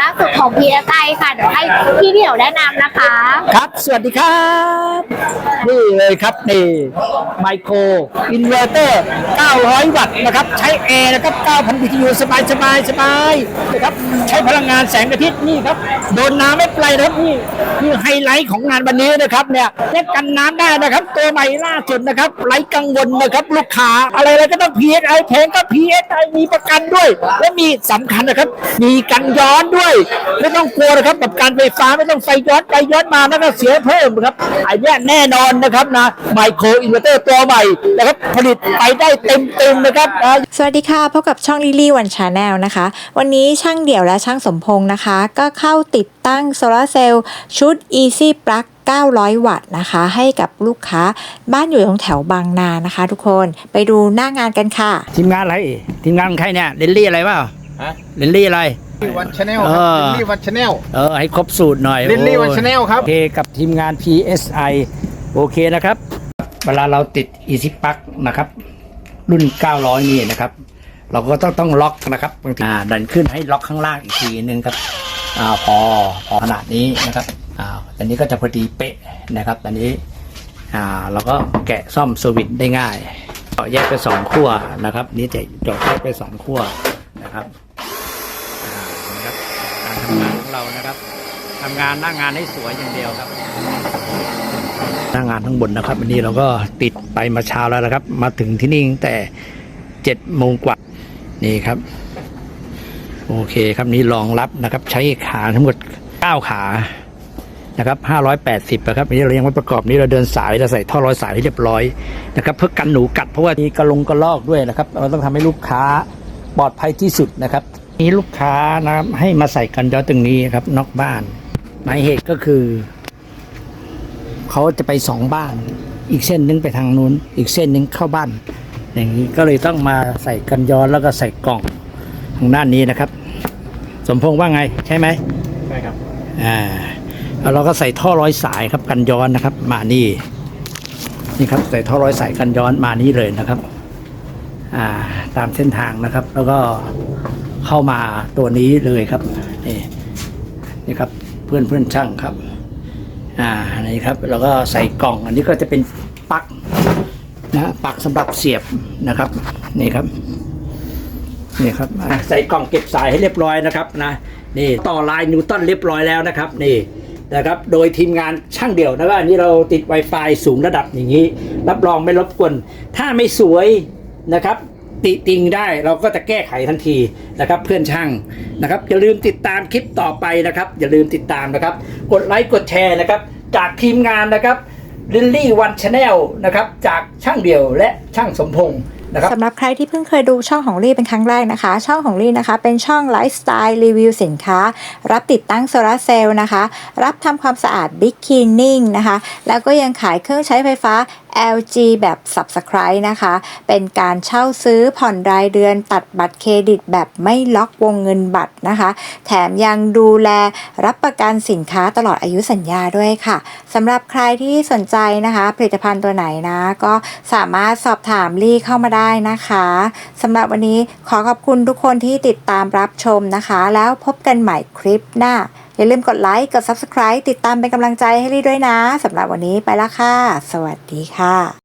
ล่าสุดของ PSI ค่ะ เดี๋ยวให้พี่เดี่ยวแนะนำนะคะ ครับ สวัสดีครับ นี่เลยครับนี่ไมโครอินเวอร์เตอร์ 900 วัตต์นะครับ ใช้แอร์นะครับ 9,000 BTU สบายสบายสบายนะครับ ใช้พลังงานแสงอาทิตย์นี่ครับ โดนน้ำไม่เป็นไรนะครับนี่นี่ไฮไลท์ของงานวันนี้นะครับเนี่ยเล่นกันน้ำได้นะครับ ตัวใหม่ล่าสุดนะครับไร้กังวลนะครับ ลูกค้าอะไรอะไรก็ต้อง PSI แพงก็ PSI มีประกันด้วย และมีสำคัญนะครับ มีกันย้อนด้วยไม่ต้องกลัวนะครับกับการไฟฟ้าไม่ต้องไฟย้อนไปย้อนมาแล้วก็เสียเพิ่มครับอันเนี้ยแน่นอนนะครับนะไมโครอินเวอร์เตอร์ตัวใหม่นะครับผลิตไปได้เต็มๆนะครับนะสวัสดีค่ะพบกับช่องลิลี่วันชาแนลนะคะ วันนี้ช่างเดี่ยวและช่างสมพงษ์นะคะ ก็เข้าติดตั้งโซลาร์เซลล์ชุด Easy Plug 900 วัตต์นะคะ ให้กับลูกค้าบ้านอยู่ตรงแถวบางนานะคะ ทุกคนไปดูหน้างานกันค่ะ ทีมงานอะไร ทีมงานของใครเนี่ยเลนลี่อะไรเปล่าฮะเลนลี่อะไร วันชาแนลเอครับอลิลลี่วันชาแนลเออ ให้ครบสูตรหน่อยลิลลี่โอ้ One Channel ครับโอเคกับทีมงาน PSI โอเคนะครับ เวลาเราติด Easy Plug นะครับ รุ่น 900 นี่นะครับ เราก็ต้องต้องล็อกนะครับบางทีอ่าดันขึ้นให้ล็อกข้างล่างอีกทีนึงครับอ่าพอพอขนาดนี้นะครับอ่าอันนี้ก็จะพอดีเป๊ะนะครับ อันนี้อ่าเราก็แกะซ่อมสวิตช์ได้ง่ายเจาะแยกไปสองขั้วนะครับ นี่จะเจาะแยกไปสองขั้วนะครับอ่านะครับ การทำงานของเรานะครับทำงานหน้างานให้สวยอย่างเดียวครับ หน้างานทั้งบนนะครับ วันนี้เราก็ติดไปมาเช้าแล้วนะครับ มาถึงที่นี่ตั้งแต่เจ็ดโมงกว่านี่ครับ โอเคครับนี่รองรับนะครับ ใช้ขาทั้งหมดเก้าขานะครับห้าร้อยแปดสิบนะครับอันนี้เรายังไม่ประกอบนี้เราเดินสายเราใส่ท่อร้อยสายให้เรียบร้อยนะครับ เพื่อกันหนูกัดเพราะว่ามีกระลงกระลอกด้วยนะครับ เราต้องทำให้ลูกค้าปลอดภัยที่สุดนะครับ มีลูกค้านะครับให้มาใส่กันย้อนตรงนี้ครับ นอกบ้านหมายเหตุก็คือ เขาจะไปสองบ้าน อีกเส้นหนึงไปทางนู้น อีกเส้นหนึงเข้าบ้าน อย่างนี้ก็เลยต้องมาใส่กันย้อนแล้วก็ใส่กล่องทางด้านนี้นะครับ สมพงษ์ว่าไงใช่ไหมใช่ครับอ่าแล้วเราก็ใส่ท่อร้อยสายครับกันย้อนนะครับ มานี่นี่ครับใส่ท่อร้อยสายกันย้อนมานี่เลยนะครับ อ่าตามเส้นทางนะครับ แล้วก็ เข้ามาตัวนี้เลยครับนี่นี่ครับเพื่อนเพื่อนช่างครับ อ่านี่ครับแล้วก็ใส่กล่อง อันนี้ก็จะเป็นปลั๊กนะปลั๊กสำหรับเสียบนะครับนี่ครับนี่ครับใส่กล่องเก็บสายให้เรียบร้อยนะครับนะนี่ต่อลายนิวตันเรียบร้อยแล้วนะครับนี่นะครับโดยทีมงานช่างเดี่ยวนะครับอันนี้เราติด Wi-Fi สูงระดับอย่างนี้ รับรองไม่รบกวนถ้าไม่สวยนะครับ ติติงได้เราก็จะแก้ไขทันทีนะครับ เพื่อนช่างนะครับอย่าลืมติดตามคลิปต่อไปนะครับ อย่าลืมติดตามนะครับ กดไลค์กดแชร์นะครับ จากทีมงานนะครับลิลลี่วันชาแนลนะครับจากช่างเดี่ยวและช่างสมพงศ์นะครับสำหรับใครที่เพิ่งเคยดูช่องของลี่เป็นครั้งแรกนะคะ ช่องของลี่นะคะ เป็นช่องไลฟ์สไตล์รีวิวสินค้า รับติดตั้งโซลาเซลล์นะคะ รับทำความสะอาดบิ๊กค e นนิ่งนะคะ แล้วก็ยังขายเครื่องใช้ไฟฟ้า LG แบบ Subscribe นะคะ เป็นการเช่าซื้อผ่อนรายเดือนตัดบัตรเครดิตแบบไม่ล็อกวงเงินบัตรนะคะ แถมยังดูแลรับประกันสินค้าตลอดอายุสัญญาด้วยค่ะสำหรับใครที่สนใจนะคะ ผลิตภัณฑ์ตัวไหนนะ ก็สามารถสอบถามลี่เข้ามาได้นะคะสำหรับวันนี้ขอขอบคุณทุกคนที่ติดตามรับชมนะคะ แล้วพบกันใหม่คลิปหน้า อย่าลืมกดไลค์ กด Subscribe ติดตามเป็นกำลังใจให้ลี่ด้วยนะสำหรับวันนี้ไปละค่ะ สวัสดีค่ะ